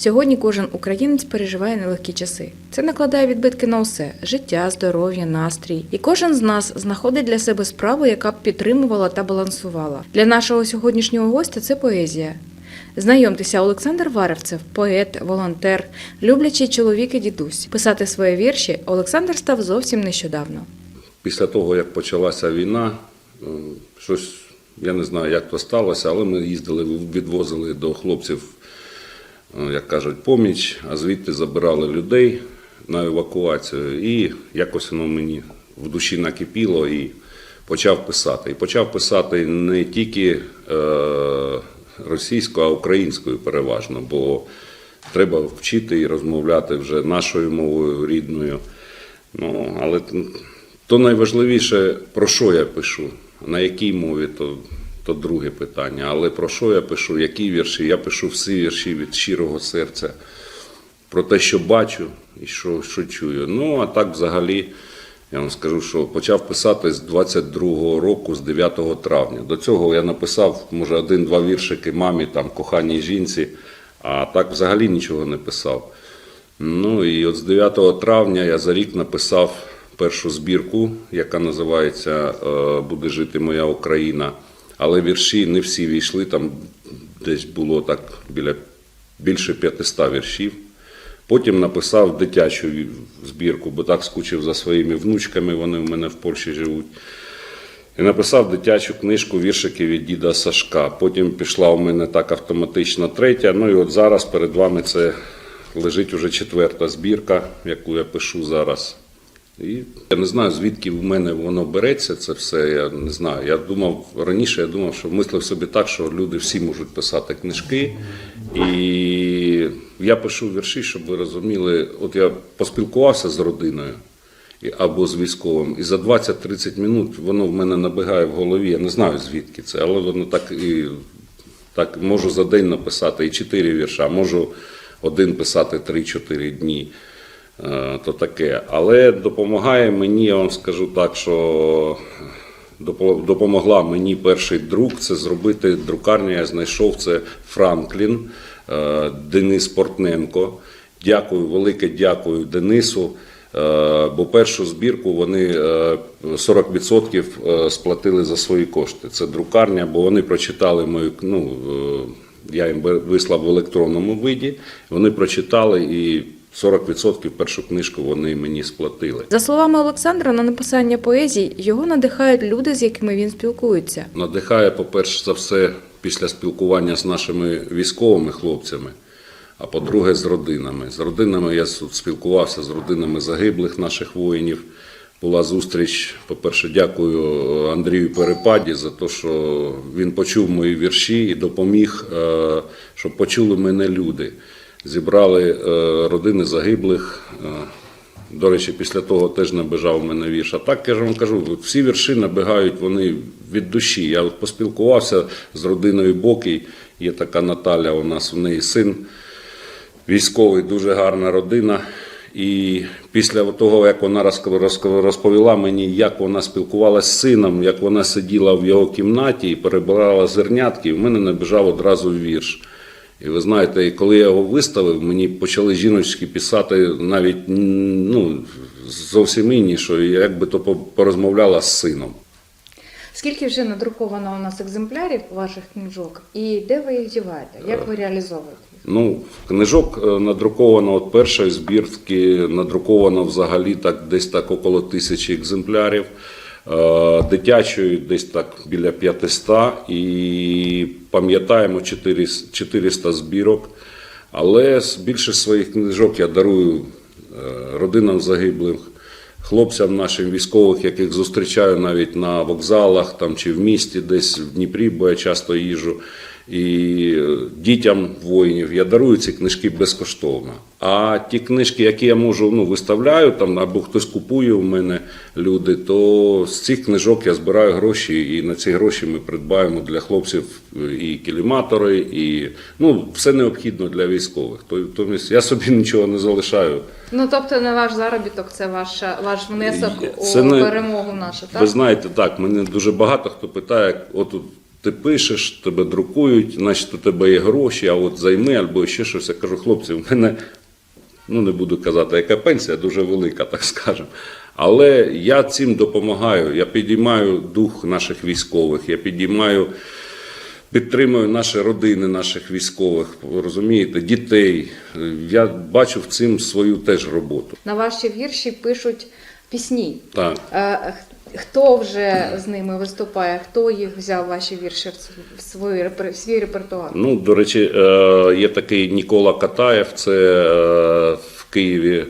Сьогодні кожен українець переживає нелегкі часи. Це накладає відбитки на усе життя, здоров'я, настрій. І кожен з нас знаходить для себе справу, яка б підтримувала та балансувала. Для нашого сьогоднішнього гостя це поезія. Знайомтеся, Олександр Варевцев, поет, волонтер, люблячий чоловік і дідусь. Писати свої вірші Олександр став зовсім нещодавно. Після того, як почалася війна, е, щось, я не знаю, як то сталося, але ми їздили, відвозили до хлопців, як кажуть, поміч, а звідти забирали людей на евакуацію. І якось воно мені в душі накипіло і почав писати. І почав писати не тільки е, російською, а українською переважно, бо треба вчити і розмовляти вже нашою мовою рідною. Ну, але то найважливіше, про що я пишу, на якій мові, то, то друге питання. Але про що я пишу, які вірші? Я пишу всі вірші від щирого серця, про те, що бачу і що, що чую. Ну, а так взагалі, я вам скажу, що почав писати з 22-го року, з 9 травня. До цього я написав, може, один-два віршики мамі, там, коханій жінці, а так взагалі нічого не писав. Ну і от з 9 травня я за рік написав першу збірку, яка називається е, Буде жити моя Україна. Але вірші не всі війшли, там десь було так біля більше 500 віршів. Потім написав дитячу збірку, бо так скучив за своїми внучками, вони в мене в Польщі живуть. І написав дитячу книжку віршики від діда Сашка. Потім пішла у мене так автоматично третя. Ну і от зараз перед вами це лежить уже четверта збірка, яку я пишу зараз. І я не знаю, звідки в мене воно береться, це все. Я не знаю. Я думав раніше, я думав, що мислив собі так, що люди всі можуть писати книжки. І я пишу вірші, щоб ви розуміли, от я поспілкувався з родиною або з військовим, і за 20-30 минут воно в мене набігає в голові. Я не знаю звідки це, але воно так і так можу за день написати і 4 вірша, можу один писати 3-4 дні. Е, То таке. Але допомагає мені, я вам скажу так, що допомогла мені перший друк це зробити друкарню. Я знайшов це Франклін е, Денис Портненко. Дякую, велике дякую Денису. е, Бо першу збірку вони е, 40% е, сплатили за свої кошти. Це друкарня, бо вони прочитали мою ну, е, я їм вислав в електронному виді. Вони прочитали і 40% першу книжку вони мені сплатили. За словами Олександра, на написання поезій його надихають люди, з якими він спілкується. Надихає, по-перше за все, після спілкування з нашими військовими хлопцями, а по-друге, з родинами. З родинами я спілкувався з родинами загиблих наших воїнів. Була зустріч. По-перше, дякую е, Андрію Перепаді за те, що він почув мої вірші і допоміг, е, щоб почули мене люди. Зібрали е, родини загиблих. е, до речі, після того теж набежав мене вірш. А так я ж вам кажу, всі вірші набігають вони від душі. Я поспілкувався з родиною Бокій. Є така Наталя, у нас у неї син військовий, дуже гарна родина. І після того, як вона розповіла мені, як вона спілкувалася з сином, як вона сиділа в його кімнаті і перебирала зернятки, в мене набіжав одразу вірш. І ви знаєте, і коли я його виставив, мені почали жіночки писати навіть ну, зовсім інні, що як би то порозмовляла з сином. Скільки вже надруковано у нас екземплярів ваших книжок, і де ви їх діваєте? Як ви реалізовуєте? їх? Ну, книжок е, надруковано от першої збірки, надруковано взагалі так десь так около тисячі екземплярів. Е, Дитячої десь так біля 500 і пам'ятаємо 400 400 збірок. Але більше своїх книжок я дарую е, родинам загиблих, хлопцям нашим військових, яких зустрічаю навіть на вокзалах там, чи в місті, десь в Дніпрі, бо я часто їжджу. І е, дітям воїнів я дарую ці книжки безкоштовно. А ті книжки, які я можу ну, виставляю, там або хтось купує у мене люди, то з цих книжок я збираю гроші, і на ці гроші ми придбаємо для хлопців е, і кіліматори, і ну, все необхідно для військових. То- Тобто я собі нічого не залишаю. Ну тобто не ваш заробіток, це ваш, ваш внесок Це у не- перемогу нашу, так? Ви знаєте, так, мене дуже багато хто питає, от ти пишеш, тебе друкують, значить у тебе є гроші, а от займи або ще щось. Я кажу, хлопці, в мене ну не буду казати, яка пенсія дуже велика, так скажемо. Але я цим допомагаю. Я підіймаю дух наших військових, я підіймаю, підтримую наші родини наших військових, розумієте, дітей. Я бачу в цим свою теж роботу. На ваші вірші пишуть пісні. Так. Е, Хто вже з ними виступає? Хто їх взяв ваші вірші в св- свій, репер- в свій репертуар? Ну, до речі, е, є такий Нікола Катаєв, це е, в Києві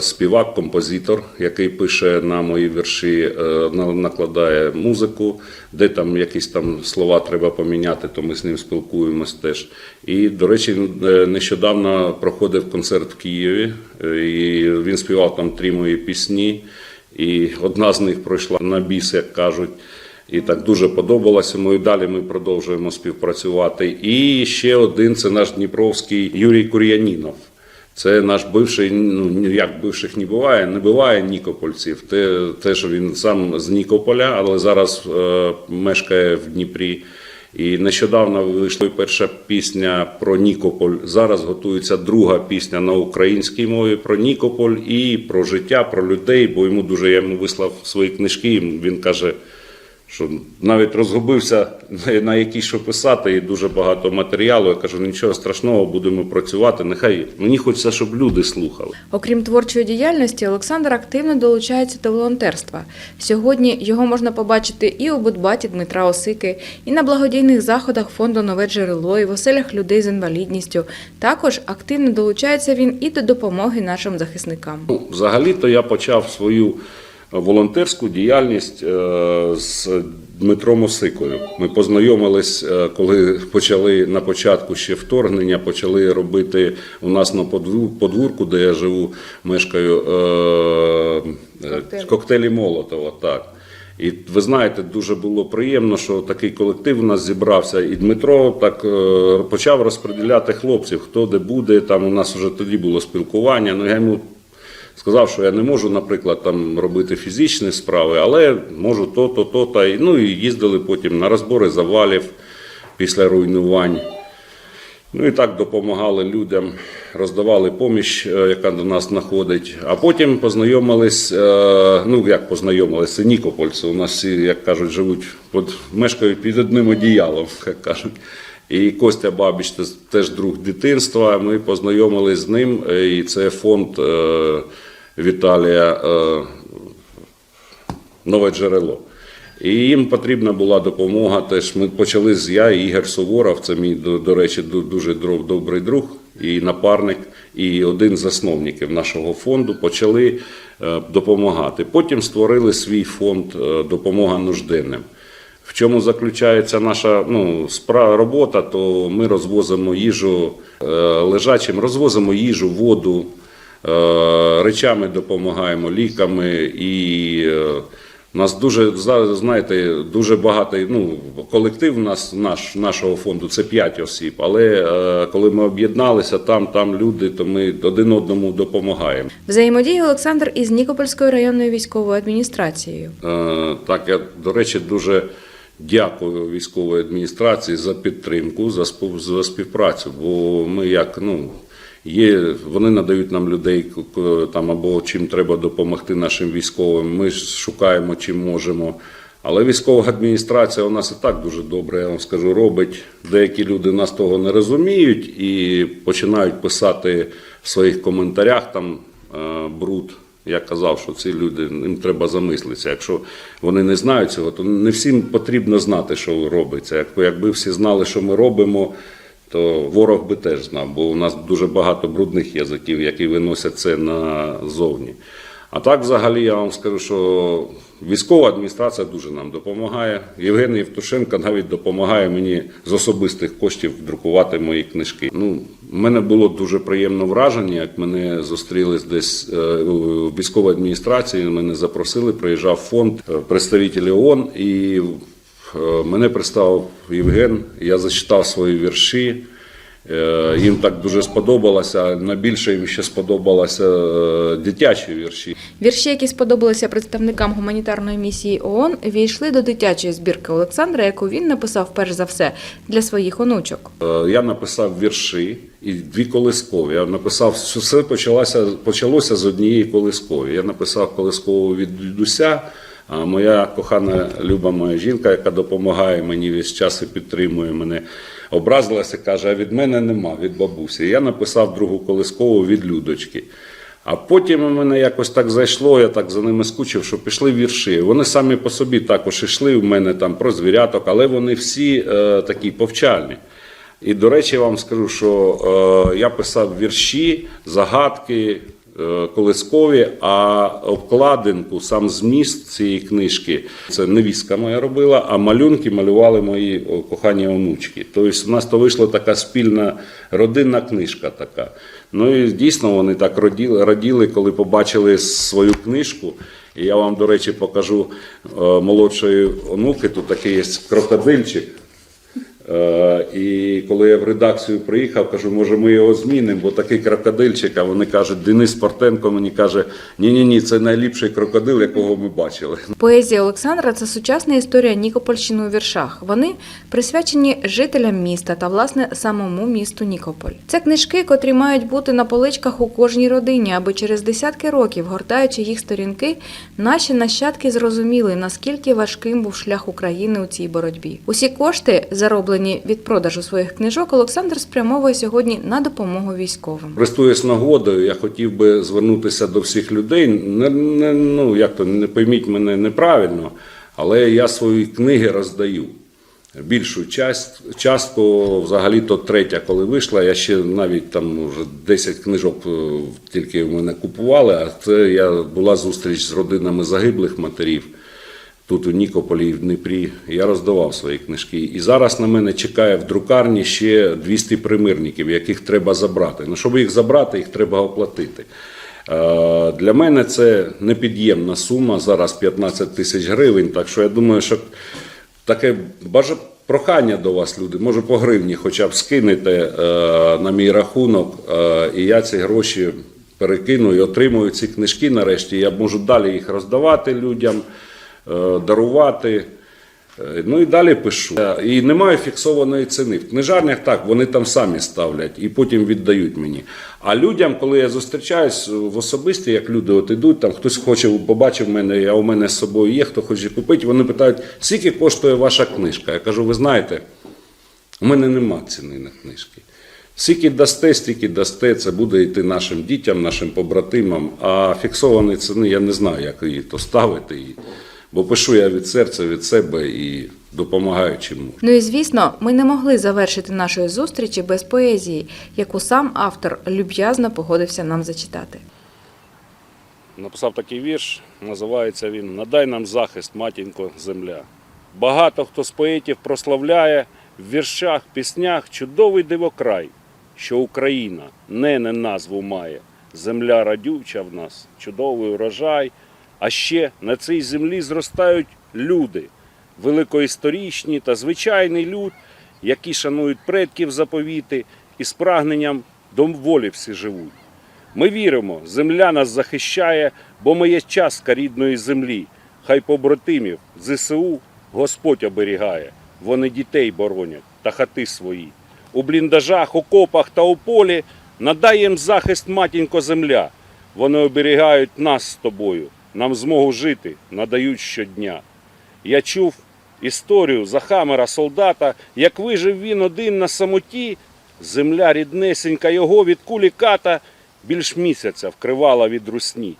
співак, композитор, який пише на мої вірші, е, на- накладає музику, де там якісь там слова треба поміняти, то ми з ним спілкуємось теж. І, до речі, е, нещодавно проходив концерт в Києві, е, і він співав там три мої пісні. І одна з них пройшла на біс, як кажуть. І так дуже подобалося йому. І далі ми продовжуємо співпрацювати. І ще один це наш Дніпровський Юрій Кур'янінов. Це наш бивший, ну як бивших не буває, не буває нікопольців. Те, те, що він сам з Нікополя, але зараз е, мешкає в Дніпрі. І нещодавно вийшла перша пісня про Нікополь. Зараз готується друга пісня на українській мові про Нікополь і про життя, про людей. Бо йому дуже я йому вислав свої книжки. Він каже, що навіть розгубився на- якісь що писати, і дуже багато матеріалу. Я кажу, нічого страшного, будемо працювати. Нехай мені хочеться, щоб люди слухали. Окрім творчої діяльності, Олександр активно долучається до волонтерства. Сьогодні його можна побачити і у Будбаті Дмитра Осики, і на благодійних заходах фонду Нове джерело, і в оселях людей з інвалідністю. Також активно долучається він і до допомоги нашим захисникам. Ну, взагалі-то я почав свою волонтерську діяльність е, з Дмитром Осикою. Ми познайомились, е, коли почали на початку ще вторгнення, почали робити у нас на подвірку, де я живу, мешкаю е, Коктейлі. коктейлі Молотова. Так. І ви знаєте, дуже було приємно, що такий колектив у нас зібрався. І Дмитро так почав розподіляти хлопців, хто де буде. Там у нас вже тоді було спілкування. Ну я йому сказав, що я не можу, наприклад, там робити фізичні справи, але можу то, то, то. Та й ну і їздили потім на розбори завалів після руйнувань. Ну і так допомагали людям, роздавали поміч, е, яка до нас знаходить. А потім познайомились, е, ну як познайомились, це нікопольці. У нас всі, як кажуть, живуть під, мешкають під одним одіялом, як кажуть. І Костя Бабіч це теж друг дитинства. Ми познайомились з ним, е, і це фонд е, Віталія е, Нове джерело. І їм потрібна була допомога. Теж ми почали з я Ігор Суворов, це мій, до, речі, дуже добрий друг і напарник, і один з засновників нашого фонду почали допомагати. Потім створили свій фонд допомога нужденним. В чому заключається наша ну, спра- робота, то ми розвозимо їжу е, лежачим, розвозимо їжу, воду, е, речами допомагаємо, ліками і. е, нас дуже знаєте, дуже багатий ну, колектив нас наш, нашого фонду це 5 осіб. Але е, коли ми об'єдналися, там, там люди, то ми один одному допомагаємо. Взаємодіє Олександр із Нікопольською районною військовою адміністрацією. Е, Так, я, до речі, дуже дякую військовій адміністрації за підтримку, за, співпрацю. Бо ми як, ну. Є, вони надають нам людей там або чим треба допомогти нашим військовим. Ми ж шукаємо чим можемо. Але військова адміністрація у нас і так дуже добре, я вам скажу, робить. Деякі люди нас того не розуміють і починають писати в своїх коментарях там е, бруд. Я казав, що ці люди їм треба замислитися. Якщо вони не знають цього, то не всім потрібно знати, що робиться. Якби, всі знали, що ми робимо, то ворог би теж знав, бо у нас дуже багато брудних язиків, які виносять це назовні. А так, взагалі, я вам скажу, що військова адміністрація дуже нам допомагає. Євген Євтушенко навіть допомагає мені з особистих коштів друкувати мої книжки. Ну, мене було дуже приємне враження, як мене зустріли десь е, у військовій адміністрації. Мене запросили, приїжджав фонд е, представителі ООН і Е, Мене представив Євген, я зачитав свої вірші. Е, Їм так дуже сподобалося. Найбільше їм ще сподобалося е, дитячі вірші. Вірші, які сподобалися представникам гуманітарної місії ООН, війшли до дитячої збірки Олександра, яку він написав перш за все для своїх онучок. Е, Я написав вірші і дві колискові. Я написав, що все почалося, почалося з однієї колискові. Я написав колискову від дідуся. А моя кохана люба моя жінка, яка допомагає мені весь час і підтримує мене, образилася, каже: а від мене нема, від бабусі. Я написав другу колискову від Людочки. А потім у мене якось так зайшло, я так за ними скучив, що пішли вірші. Вони самі по собі також йшли у мене там про звіряток, але вони всі е, такі повчальні. І, до речі, я вам скажу, що е, я писав вірші, загадки, колискові, а обкладинку, сам зміст цієї книжки, це невістка моя робила, а малюнки малювали мої кохані онучки. Тобто у нас то вийшла така спільна родинна книжка така. Ну і дійсно вони так раділи, раділи коли побачили свою книжку. І я вам, до речі, покажу е, молодшої онуки, тут такий є крокодильчик. Е, І коли я в редакцію приїхав, кажу, може ми його змінимо, бо такий крокодильчик, а вони кажуть, Денис Портенко мені каже, ні-ні ні, це найліпший крокодил, якого ми бачили. Поезія Олександра це сучасна історія Нікопольщини у віршах. Вони присвячені жителям міста та власне самому місту Нікополь. Це книжки, котрі мають бути на поличках у кожній родині, аби через десятки років, гортаючи їх сторінки, наші нащадки зрозуміли, наскільки важким був шлях України у цій боротьбі. Усі кошти, зароблені від продажу своїх книжок, Олександр спрямовує сьогодні на допомогу військовим. Користуюсь нагодою, я хотів би звернутися до всіх людей. Не, не, ну, як то, не пойміть мене неправильно, але я свої книги роздаю. Більшу часть, частку, взагалі то третя, коли вийшла, я ще навіть там вже 10 книжок е, тільки в мене купували, а це я була зустріч з родинами загиблих матерів тут у Нікополі і в Дніпрі. Я роздавав свої книжки. І зараз на мене чекає в друкарні ще 200 примирників, яких треба забрати. Ну, щоб їх забрати, їх треба оплатити. Е, Для мене це непід'ємна сума, зараз 15 тисяч гривень. Так що я думаю, що таке бажа прохання до вас, люди, може по гривні хоча б скинете е, на мій рахунок, е, і я ці гроші перекину і отримую ці книжки нарешті. Я можу далі їх роздавати людям, дарувати. Е, Ну і далі пишу. Е, І немає фіксованої ціни. В книжарнях так, вони там самі ставлять і потім віддають мені. А людям, коли я зустрічаюсь в особисті, як люди от ідуть, там хтось хоче, побачив мене, а у мене з собою є, хто хоче купити, вони питають, скільки коштує ваша книжка? Я кажу, ви знаєте, у мене нема ціни на книжки. Скільки дасте, стільки дасте, це буде йти нашим дітям, нашим побратимам. А фіксованої ціни я не знаю, як її то ставити. Бо пишу я від серця, від себе і допомагаю чим можу. Ну і звісно, ми не могли завершити нашої зустрічі без поезії, яку сам автор люб'язно погодився нам зачитати. Написав такий вірш, називається він Надай нам захист, матінко, земля. Багато хто з поетів прославляє в віршах, піснях чудовий дивокрай, що Україна не не назву має. Земля радюча в нас, чудовий урожай. А ще на цій землі зростають люди, великоісторичні та звичайний люд, які шанують предків заповіти і з прагненням до волі всі живуть. Ми віримо, земля нас захищає, бо ми є частка рідної землі. Хай побратимів ЗСУ Господь оберігає. Вони дітей боронять та хати свої. У бліндажах, окопах та у полі надай їм захист матінко земля. Вони оберігають нас з тобою, нам змогу жити надають щодня. Я чув історію Захамера солдата, як вижив він один на самоті, земля ріднесенька його від кулі ката більш місяця вкривала від русні.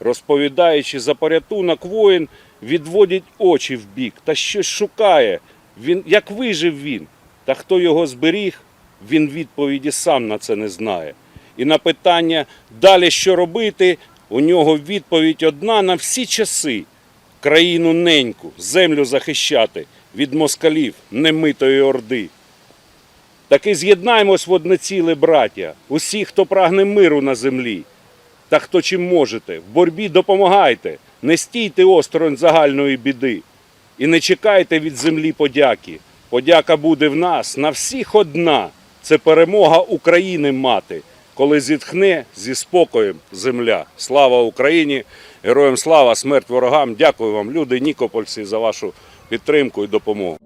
Розповідаючи за порятунок воїн, відводить очі вбік та щось шукає. Він, як вижив він, та хто його зберіг, він відповіді сам на це не знає. І на питання далі що робити, у нього відповідь одна на всі часи країну неньку, землю захищати від москалів немитої орди. Таки з'єднаймось в одне ціле, браття, усі, хто прагне миру на землі. Та хто чим можете, в боротьбі допомагайте, не стійте осторонь загальної біди. І не чекайте від землі подяки. Подяка буде в нас на всіх одна. це перемога України мати, коли зітхне зі спокоєм земля. Слава Україні! Героям слава, смерть ворогам! Дякую вам, люди Нікопольці, за вашу підтримку і допомогу.